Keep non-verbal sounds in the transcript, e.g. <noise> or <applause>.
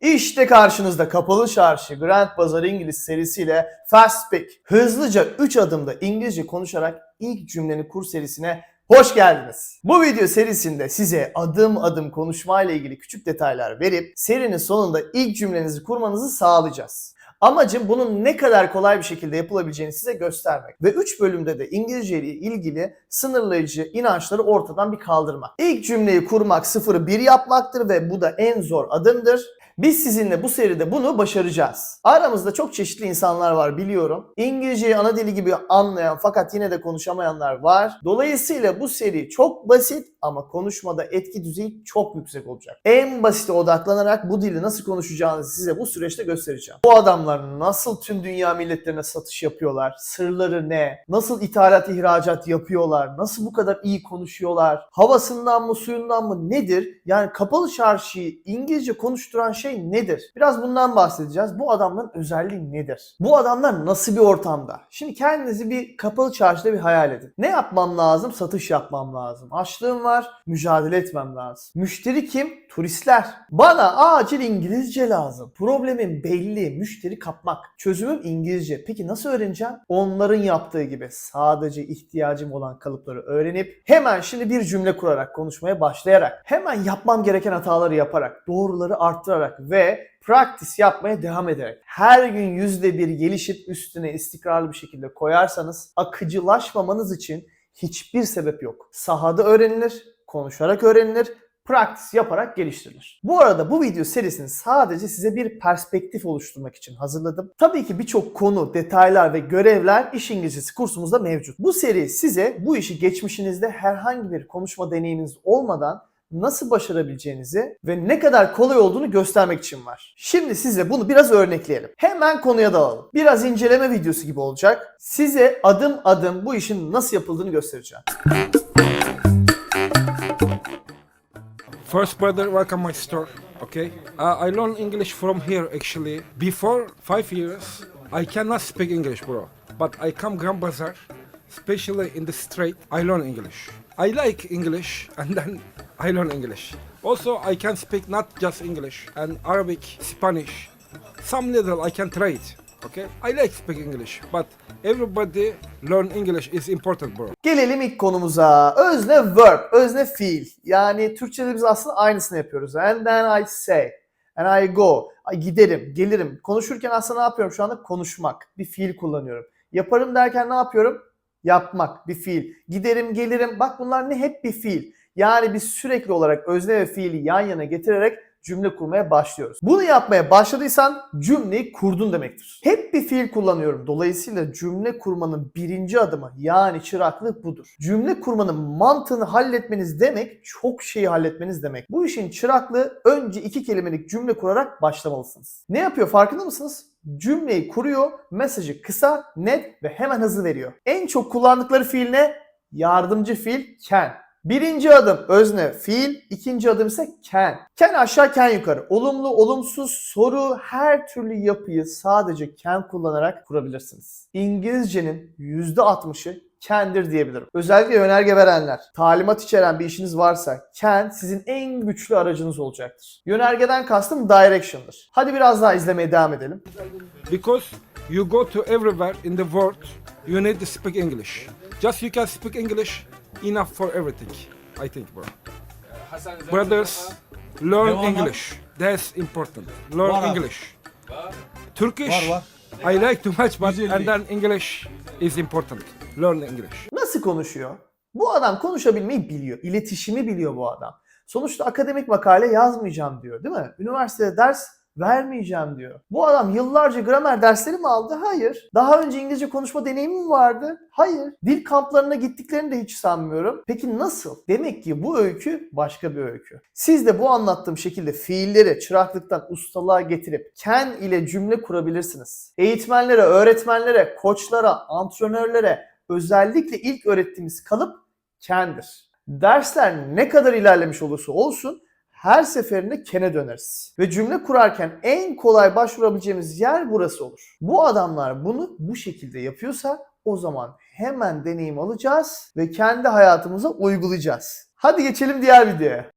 İşte karşınızda Kapalı Çarşı Grand Bazar İngiliz serisiyle Fast Speak. Hızlıca 3 adımda İngilizce konuşarak ilk cümleni kur serisine hoş geldiniz. Bu video serisinde size adım adım konuşmayla ilgili küçük detaylar verip serinin sonunda ilk cümlenizi kurmanızı sağlayacağız. Amacım bunun ne kadar kolay bir şekilde yapılabileceğini size göstermek. Ve 3 bölümde de İngilizce ile ilgili sınırlayıcı inançları ortadan bir kaldırmak. İlk cümleyi kurmak sıfırı bir yapmaktır ve bu da en zor adımdır. Biz sizinle bu seride bunu başaracağız. Aramızda çok çeşitli insanlar var biliyorum. İngilizceyi ana dili gibi anlayan fakat yine de konuşamayanlar var. Dolayısıyla bu seri çok basit ama konuşmada etki düzeyi çok yüksek olacak. En basite odaklanarak bu dili nasıl konuşacağınızı size bu süreçte göstereceğim. Bu adamlar nasıl tüm dünya milletlerine satış yapıyorlar? Sırları ne? Nasıl ithalat ihracat yapıyorlar? Nasıl bu kadar iyi konuşuyorlar? Havasından mı suyundan mı nedir? Yani kapalı çarşıyı İngilizce konuşturan şey nedir? Biraz bundan bahsedeceğiz. Bu adamların özelliği nedir? Bu adamlar nasıl bir ortamda? Şimdi kendinizi bir kapalı çarşıda bir hayal edin. Ne yapmam lazım? Satış yapmam lazım. Açlığım var, mücadele etmem lazım. Müşteri kim? Turistler. Bana acil İngilizce lazım. Problemim belli, müşteri kapmak. Çözümüm İngilizce. Peki nasıl öğreneceğim? Onların yaptığı gibi sadece ihtiyacım olan kalıpları öğrenip hemen şimdi bir cümle kurarak konuşmaya başlayarak hemen yapmam gereken hataları yaparak doğruları arttırarak ve practice yapmaya devam ederek her gün yüzde bir gelişip üstüne istikrarlı bir şekilde koyarsanız akıcılaşmamanız için hiçbir sebep yok. Sahada öğrenilir, konuşarak öğrenilir, practice yaparak geliştirilir. Bu arada bu video serisini sadece size bir perspektif oluşturmak için hazırladım. Tabii ki birçok konu, detaylar ve görevler iş İngilizcesi kursumuzda mevcut. Bu seri size bu işi geçmişinizde herhangi bir konuşma deneyiminiz olmadan nasıl başarabileceğinizi ve ne kadar kolay olduğunu göstermek için var. Şimdi size bunu biraz örnekleyelim. Hemen konuya dalalım. Biraz inceleme videosu gibi olacak. Size adım adım bu işin nasıl yapıldığını göstereceğim. First, brother, welcome my store. Okay, uh, I learn English from here actually. Before five years, I cannot speak English, bro. But I come Grand Bazaar, especially in the street. I learn English. I like English, <laughs> and then I learn English. Also, I can speak not just English and Arabic, Spanish. Some little I can trade. Okay, I like speak English, but everybody learn English is important, bro. Gelelim ilk konumuza. Özne verb, özne fiil. Yani Türkçe'de biz aslında aynısını yapıyoruz. And then I say, and I go. Ay, giderim, gelirim. Konuşurken aslında ne yapıyorum şu anda? Konuşmak. Bir fiil kullanıyorum. Yaparım derken ne yapıyorum? Yapmak, bir fiil. Giderim, gelirim. Bak bunlar ne? Hep bir fiil. Yani biz sürekli olarak özne ve fiili yan yana getirerek cümle kurmaya başlıyoruz. Bunu yapmaya başladıysan cümleyi kurdun demektir. Hep bir fiil kullanıyorum. Dolayısıyla cümle kurmanın birinci adımı yani çıraklık budur. Cümle kurmanın mantığını halletmeniz demek çok şeyi halletmeniz demek. Bu işin çıraklığı önce iki kelimelik cümle kurarak başlamalısınız. Ne yapıyor farkında mısınız? Cümleyi kuruyor, mesajı kısa, net ve hemen hızlı veriyor. En çok kullandıkları fiil ne? Yardımcı fiil can. Birinci adım özne fiil, ikinci adım ise can. Can aşağı can yukarı. Olumlu, olumsuz, soru her türlü yapıyı sadece can kullanarak kurabilirsiniz. İngilizcenin %60'ı can'dir diyebilirim. Özellikle yönerge verenler, talimat içeren bir işiniz varsa can sizin en güçlü aracınız olacaktır. Yönergeden kastım direction'dır. Hadi biraz daha izlemeye devam edelim. Because you go to everywhere in the world, you need to speak English. Just you can speak English enough for everything. I think, bro. Brothers, learn Devam. English. That's important. Learn Var abi. English. Turkish, Var, I like too much, but Güzel and değil. then English is important. Learn English. Nasıl konuşuyor? Bu adam konuşabilmeyi biliyor. İletişimi biliyor bu adam. Sonuçta akademik makale yazmayacağım diyor değil mi? Üniversitede ders vermeyeceğim diyor. Bu adam yıllarca gramer dersleri mi aldı? Hayır. Daha önce İngilizce konuşma deneyimi mi vardı? Hayır. Dil kamplarına gittiklerini de hiç sanmıyorum. Peki nasıl? Demek ki bu öykü başka bir öykü. Siz de bu anlattığım şekilde fiilleri çıraklıktan ustalığa getirip can ile cümle kurabilirsiniz. Eğitmenlere, öğretmenlere, koçlara, antrenörlere özellikle ilk öğrettiğimiz kalıp can'dir. Dersler ne kadar ilerlemiş olursa olsun her seferinde kene döneriz. Ve cümle kurarken en kolay başvurabileceğimiz yer burası olur. Bu adamlar bunu bu şekilde yapıyorsa o zaman hemen deneyim alacağız ve kendi hayatımıza uygulayacağız. Hadi geçelim diğer videoya.